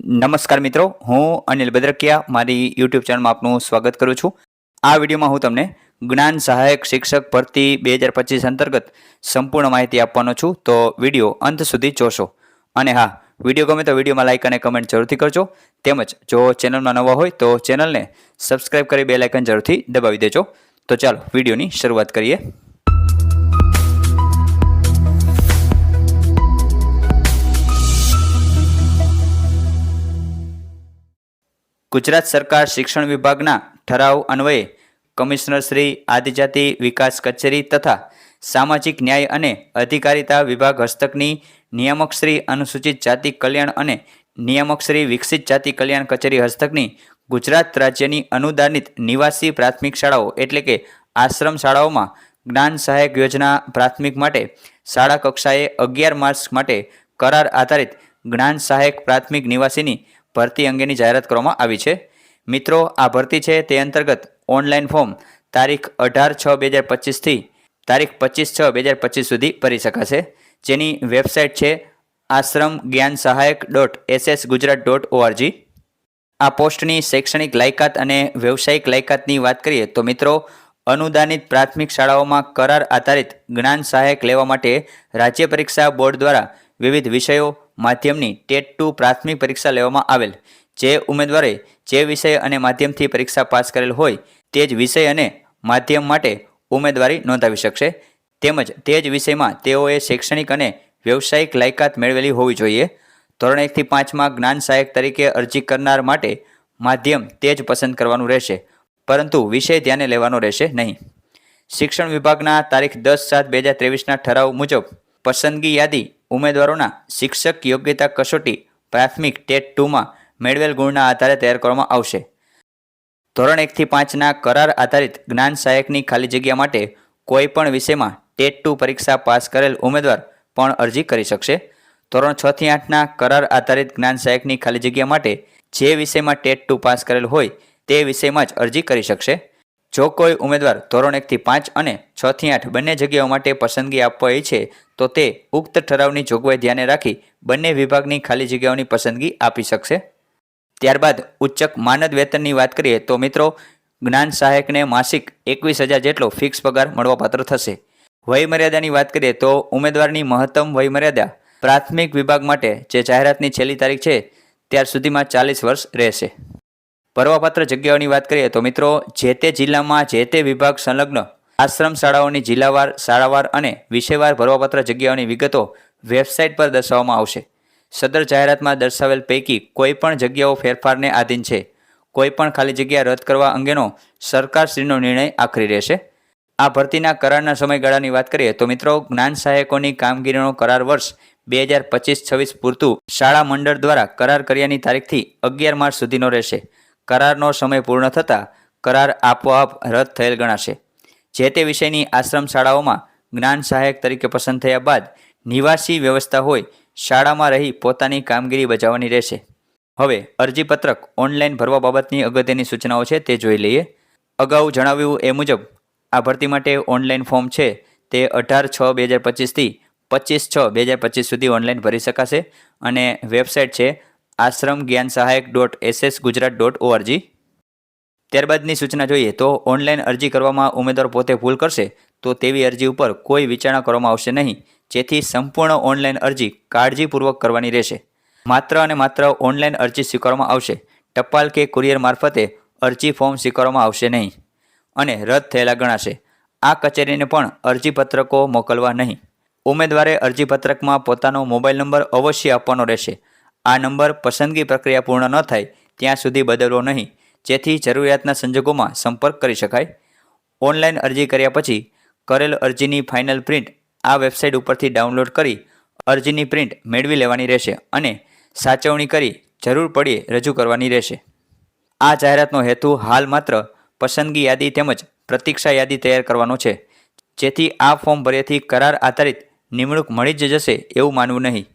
નમસ્કાર મિત્રો, હું અનિલ બદ્રકિયા, મારી યુટ્યુબ ચેનલમાં આપનું સ્વાગત કરું છું. આ વિડીયોમાં હું તમને જ્ઞાન સહાયક શિક્ષક ભરતી બે હજાર પચીસ અંતર્ગત સંપૂર્ણ માહિતી આપવાનો છું. તો વીડિયો અંત સુધી જોશો. અને હા, વીડિયો ગમે તો વિડીયોમાં લાઇક અને કમેન્ટ જરૂરથી કરજો. તેમજ જો ચેનલમાં નવા હોય તો ચેનલને સબસ્ક્રાઇબ કરી બે લાઇકન જરૂરથી દબાવી દેજો. તો ચાલો વિડીયોની શરૂઆત કરીએ. ગુજરાત સરકાર શિક્ષણ વિભાગના ઠરાવ અન્વયે કમિશનર શ્રી આદિજાતિ વિકાસ કચેરી તથા સામાજિક ન્યાય અને અધિકારિતા વિભાગ હસ્તકની નિયામક શ્રી અનુસૂચિત જાતિ કલ્યાણ અને નિયામક શ્રી વિકસિત જાતિ કલ્યાણ કચેરી હસ્તકની ગુજરાત રાજ્યની અનુદાનિત નિવાસી પ્રાથમિક શાળાઓ એટલે કે આશ્રમ શાળાઓમાં જ્ઞાન સહાયક યોજના પ્રાથમિક માટે શાળા કક્ષાએ અગિયાર માર્ચ માટે કરાર આધારિત જ્ઞાન સહાયક પ્રાથમિક નિવાસીની ભરતી અંગેની જાહેરાત કરવામાં આવી છે. મિત્રો, આ ભરતી છે તે અંતર્ગત ઓનલાઈન ફોર્મ તારીખ અઢાર છ બે હજાર પચીસથી તારીખ પચીસ છ બે હજાર પચીસ સુધી ભરી શકાશે. જેની વેબસાઇટ છે આશ્રમ જ્ઞાન સહાયક dot SS Gujarat dot ORG. આ પોસ્ટની શૈક્ષણિક લાયકાત અને વ્યવસાયિક લાયકાતની વાત કરીએ તો મિત્રો, અનુદાનિત પ્રાથમિક શાળાઓમાં કરાર આધારિત જ્ઞાન સહાયક લેવા માટે રાજ્ય પરીક્ષા બોર્ડ દ્વારા વિવિધ વિષયો માધ્યમની ટેટ ટુ પ્રાથમિક પરીક્ષા લેવામાં આવેલ. જે ઉમેદવારે જે વિષય અને માધ્યમથી પરીક્ષા પાસ કરેલ હોય તે જ વિષય અને માધ્યમ માટે ઉમેદવારી નોંધાવી શકશે. તેમજ તે જ વિષયમાં તેઓએ શૈક્ષણિક અને વ્યવસાયિક લાયકાત મેળવેલી હોવી જોઈએ. ધોરણ એકથી પાંચમાં જ્ઞાન સહાયક તરીકે અરજી કરનાર માટે માધ્યમ તે જ પસંદ કરવાનું રહેશે, પરંતુ વિષય ધ્યાને લેવાનો રહેશે નહીં. શિક્ષણ વિભાગના તારીખ દસ સાત બે હજાર ત્રેવીસના ઠરાવ મુજબ પસંદગી યાદી ઉમેદવારોના શિક્ષક યોગ્યતા કસોટી પ્રાથમિક ટેટ ટુમાં મેળવેલ ગુણના આધારે તૈયાર કરવામાં આવશે. ધોરણ એકથી પાંચના કરાર આધારિત જ્ઞાન સહાયકની ખાલી જગ્યા માટે કોઈપણ વિષયમાં ટેટ ટુ પરીક્ષા પાસ કરેલ ઉમેદવાર પણ અરજી કરી શકશે. ધોરણ છ થી આઠના કરાર આધારિત જ્ઞાન સહાયકની ખાલી જગ્યા માટે જે વિષયમાં ટેટ ટુ પાસ કરેલ હોય તે વિષયમાં જ અરજી કરી શકશે. જો કોઈ ઉમેદવાર ધોરણ એકથી પાંચ અને છ થી આઠ બંને જગ્યાઓ માટે પસંદગી આપવા ઈચ્છે, તો તે ઉક્ત ઠરાવની જોગવાઈ ધ્યાને રાખી બંને વિભાગની ખાલી જગ્યાઓની પસંદગી આપી શકશે. ત્યારબાદ ઉચ્ચક માનદ વેતનની વાત કરીએ, તો મિત્રો, જ્ઞાન સહાયકને માસિક એકવીસ હજાર જેટલો ફિક્સ પગાર મળવાપાત્ર થશે. વયમર્યાદાની વાત કરીએ, તો ઉમેદવારની મહત્તમ વયમર્યાદા પ્રાથમિક વિભાગ માટે જે જાહેરાતની છેલ્લી તારીખ છે, ત્યાર સુધીમાં ચાલીસ વર્ષ રહેશે. ભરવાપાત્ર જગ્યાઓની વાત કરીએ તો મિત્રો, જે તે જિલ્લામાં, જે તે વિભાગ સંલગ્ન આશ્રમ શાળાઓની જિલ્લાવાર, શાળાવાર અને વિષયવાર ભરવાપાત્ર જગ્યાઓની વિગતો વેબસાઇટ પર દર્શાવવામાં આવશે. સદર જાહેરાતમાં દર્શાવેલ પૈકી કોઈ પણ જગ્યાઓ ફેરફારને આધીન છે. કોઈ પણ ખાલી જગ્યા રદ કરવા અંગેનો સરકારશ્રીનો નિર્ણય આખરી રહેશે. આ ભરતીના કરારના સમયગાળાની વાત કરીએ તો મિત્રો, જ્ઞાન સહાયકોની કામગીરીનો કરાર વર્ષ બે હજાર પચીસ છવ્વીસ પૂરતું શાળા મંડળ દ્વારા કરાર કર્યાની તારીખથી અગિયાર માર્ચ સુધીનો રહેશે. કરારનો સમય પૂર્ણ થતાં કરાર આપોઆપ રદ થયેલ ગણાશે. જે તે વિષયની આશ્રમ શાળાઓમાં જ્ઞાન સહાયક તરીકે પસંદ થયા બાદ નિવાસી વ્યવસ્થા હોય, શાળામાં રહી પોતાની કામગીરી બજાવવાની રહેશે. હવે, અરજીપત્રક ઓનલાઈન ભરવા બાબતની અગત્યની સૂચનાઓ છે તે જોઈ લઈએ. અગાઉ જણાવ્યું એ મુજબ, આ ભરતી માટે ઓનલાઈન ફોર્મ છે તે અઢાર છ બે હજાર પચીસથી પચીસ છ બે હજાર પચીસ સુધી ઓનલાઈન ભરી શકાશે અને વેબસાઇટ છે આશ્રમ જ્ઞાન સહાયક dot SS Gujarat dot ORG ત્યારબાદની સૂચના જોઈએ તો ઓનલાઈન અરજી કરવામાં ઉમેદવાર પોતે ભૂલ કરશે તો તેવી અરજી ઉપર કોઈ વિચારણા કરવામાં આવશે નહીં. જેથી સંપૂર્ણ ઓનલાઈન અરજી કાળજીપૂર્વક કરવાની રહેશે. માત્ર અને માત્ર ઓનલાઈન અરજી સ્વીકારવામાં આવશે. ટપાલ કે કુરિયર મારફતે અરજી ફોર્મ સ્વીકારવામાં આવશે નહીં. અને રદ થયેલા ગણાશે. આ કચેરીને પણ અરજીપત્રકો મોકલવા નહીં. ઉમેદવારે અરજીપત્રકમાં પોતાનો મોબાઈલ નંબર અવશ્ય આપવાનો રહેશે. આ નંબર પસંદગી પ્રક્રિયા પૂર્ણ ન થાય ત્યાં સુધી બદલવો નહીં. જેથી જરૂરિયાતના સંજોગોમાં સંપર્ક કરી શકાય. ઓનલાઈન અરજી કર્યા પછી કરેલ અરજીની ફાઇનલ પ્રિન્ટ આ વેબસાઇટ ઉપરથી ડાઉનલોડ કરી અરજીની પ્રિન્ટ મેળવી લેવાની રહેશે અને સાચવણી કરી જરૂર પડીએ રજૂ કરવાની રહેશે. આ જાહેરાતનો હેતુ હાલ માત્ર પસંદગી યાદી તેમજ પ્રતીક્ષા યાદી તૈયાર કરવાનો છે. જેથી આ ફોર્મ ભર્યાથી કરાર આધારિત નિમણૂક મળી જ જશે એવું માનવું નહીં.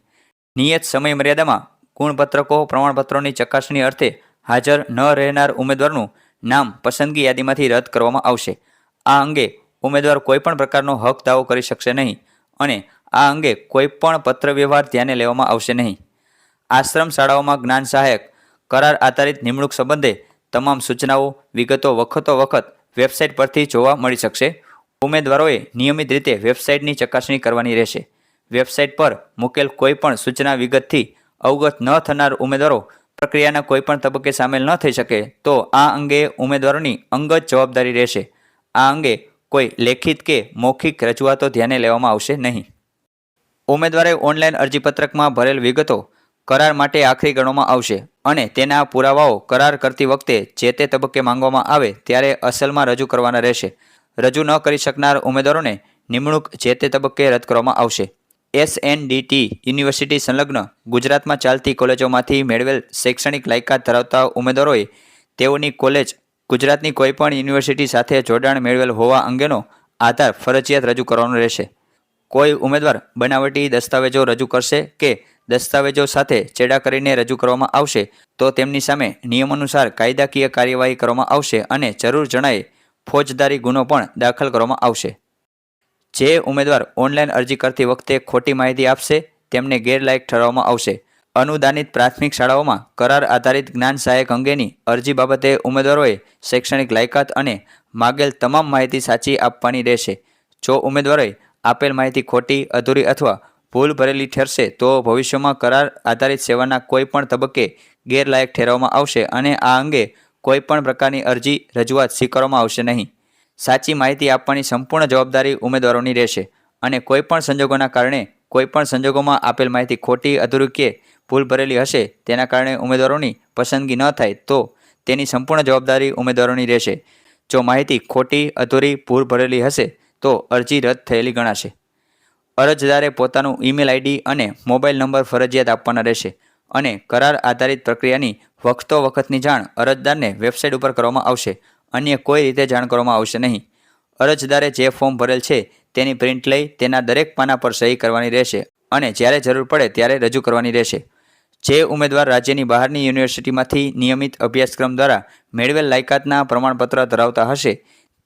નિયત સમય મર્યાદામાં ગુણપત્રકો, પ્રમાણપત્રોની ચકાસણી અર્થે હાજર ન રહેનાર ઉમેદવારનું નામ પસંદગી યાદીમાંથી રદ કરવામાં આવશે. આ અંગે ઉમેદવાર કોઈપણ પ્રકારનો હક દાવો કરી શકશે નહીં અને આ અંગે કોઈપણ પત્રવ્યવહાર ધ્યાને લેવામાં આવશે નહીં. આશ્રમ શાળાઓમાં જ્ઞાન સહાયક, કરાર આધારિત નિમણૂક સંબંધે તમામ સૂચનાઓ, વિગતો વખતો વખત વેબસાઇટ પરથી જોવા મળી શકશે. ઉમેદવારોએ નિયમિત રીતે વેબસાઇટની ચકાસણી કરવાની રહેશે. વેબસાઇટ પર મૂકેલ કોઈપણ સૂચના વિગતથી અવગત ન થનાર ઉમેદવારો પ્રક્રિયાના કોઈપણ તબક્કે સામેલ ન થઈ શકે, તો આ અંગે ઉમેદવારોની અંગત જવાબદારી રહેશે. આ અંગે કોઈ લેખિત કે મૌખિક રજૂઆતો ધ્યાને લેવામાં આવશે નહીં. ઉમેદવારે ઓનલાઈન અરજીપત્રકમાં ભરેલ વિગતો કરાર માટે આખરી ગણવામાં આવશે અને તેના પુરાવાઓ કરાર કરતી વખતે જે તે તબક્કે માંગવામાં આવે ત્યારે અસલમાં રજૂ કરવાના રહેશે. રજૂ ન કરી શકનાર ઉમેદવારોને નિમણૂક જે તે તબક્કે રદ કરવામાં આવશે. એસએનડીટી યુનિવર્સિટી સંલગ્ન ગુજરાતમાં ચાલતી કોલેજોમાંથી મેળવેલ શૈક્ષણિક લાયકાત ધરાવતા ઉમેદવારોએ તેઓની કોલેજ ગુજરાતની કોઈપણ યુનિવર્સિટી સાથે જોડાણ મેળવેલ હોવા અંગેનો આધાર ફરજિયાત રજૂ કરવાનો રહેશે. કોઈ ઉમેદવાર બનાવટી દસ્તાવેજો રજૂ કરશે કે દસ્તાવેજો સાથે ચેડા કરીને રજૂ કરવામાં આવશે, તો તેમની સામે નિયમાનુસાર કાયદાકીય કાર્યવાહી કરવામાં આવશે અને જરૂર જણાયે ફોજદારી ગુનો પણ દાખલ કરવામાં આવશે. જે ઉમેદવાર ઓનલાઈન અરજી કરતી વખતે ખોટી માહિતી આપશે, તેમને ગેરલાયક ઠરાવવામાં આવશે. અનુદાનિત પ્રાથમિક શાળાઓમાં કરાર આધારિત જ્ઞાન સહાયક અંગેની અરજી બાબતે ઉમેદવારોએ શૈક્ષણિક લાયકાત અને માગેલ તમામ માહિતી સાચી આપવાની રહેશે. જો ઉમેદવારોએ આપેલ માહિતી ખોટી, અધૂરી અથવા ભૂલ ભરેલી ઠરશે, તો ભવિષ્યમાં કરાર આધારિત સેવાના કોઈપણ તબક્કે ગેરલાયક ઠેરવવામાં આવશે અને આ અંગે કોઈપણ પ્રકારની અરજી રજૂઆત સ્વીકારવામાં આવશે નહીં. સાચી માહિતી આપવાની સંપૂર્ણ જવાબદારી ઉમેદવારોની રહેશે અને કોઈપણ સંજોગોના કારણે, કોઈપણ સંજોગોમાં આપેલ માહિતી ખોટી, અધૂરી કે ભૂલ ભરેલી હશે, તેના કારણે ઉમેદવારોની પસંદગી ન થાય, તો તેની સંપૂર્ણ જવાબદારી ઉમેદવારોની રહેશે. જો માહિતી ખોટી, અધૂરી, ભૂલ ભરેલી હશે, તો અરજી રદ થયેલી ગણાશે. અરજદારે પોતાનું ઈમેલ આઈડી અને મોબાઈલ નંબર ફરજિયાત આપવાના રહેશે અને કરાર આધારિત પ્રક્રિયાની વખતો વખતની જાણ અરજદારને વેબસાઇટ ઉપર કરવામાં આવશે. અન્ય કોઈ રીતે જાણ કરવામાં આવશે નહીં. અરજદારે જે ફોર્મ ભરેલ છે તેની પ્રિન્ટ લઈ તેના દરેક પાના પર સહી કરવાની રહેશે અને જ્યારે જરૂર પડે ત્યારે રજૂ કરવાની રહેશે. જે ઉમેદવાર રાજ્યની બહારની યુનિવર્સિટીમાંથી નિયમિત અભ્યાસક્રમ દ્વારા મેળવેલ લાયકાતના પ્રમાણપત્ર ધરાવતા હશે,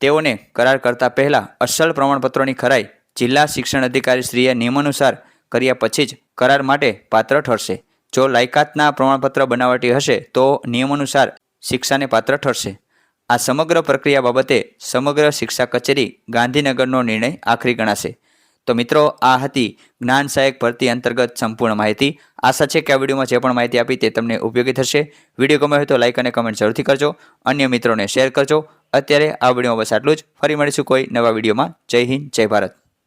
તેઓને કરાર કરતા પહેલાં અસલ પ્રમાણપત્રોની ખરાઈ જિલ્લા શિક્ષણ અધિકારીશ્રીએ નિયમાનુસાર કર્યા પછી જ કરાર માટે પાત્ર ઠરશે. જો લાયકાતના પ્રમાણપત્ર બનાવટી હશે તો નિયમાનુસાર શિક્ષાને પાત્ર ઠરશે. આ સમગ્ર પ્રક્રિયા બાબતે સમગ્ર શિક્ષા કચેરી ગાંધીનગરનો નિર્ણય આખરી ગણાશે. તો મિત્રો, આ હતી જ્ઞાન સહાયક ભરતી અંતર્ગત સંપૂર્ણ માહિતી. આશા છે કે આ વિડીયોમાં જે પણ માહિતી આપી તે તમને ઉપયોગી થશે. વીડિયો ગમે હોય તો લાઇક અને કમેન્ટ જરૂરથી કરજો. અન્ય મિત્રોને શેર કરજો. અત્યારે આ વિડીયોમાં બસ આટલું જ. ફરી મળીશું કોઈ નવા વિડીયોમાં. જય હિન્દ, જય ભારત.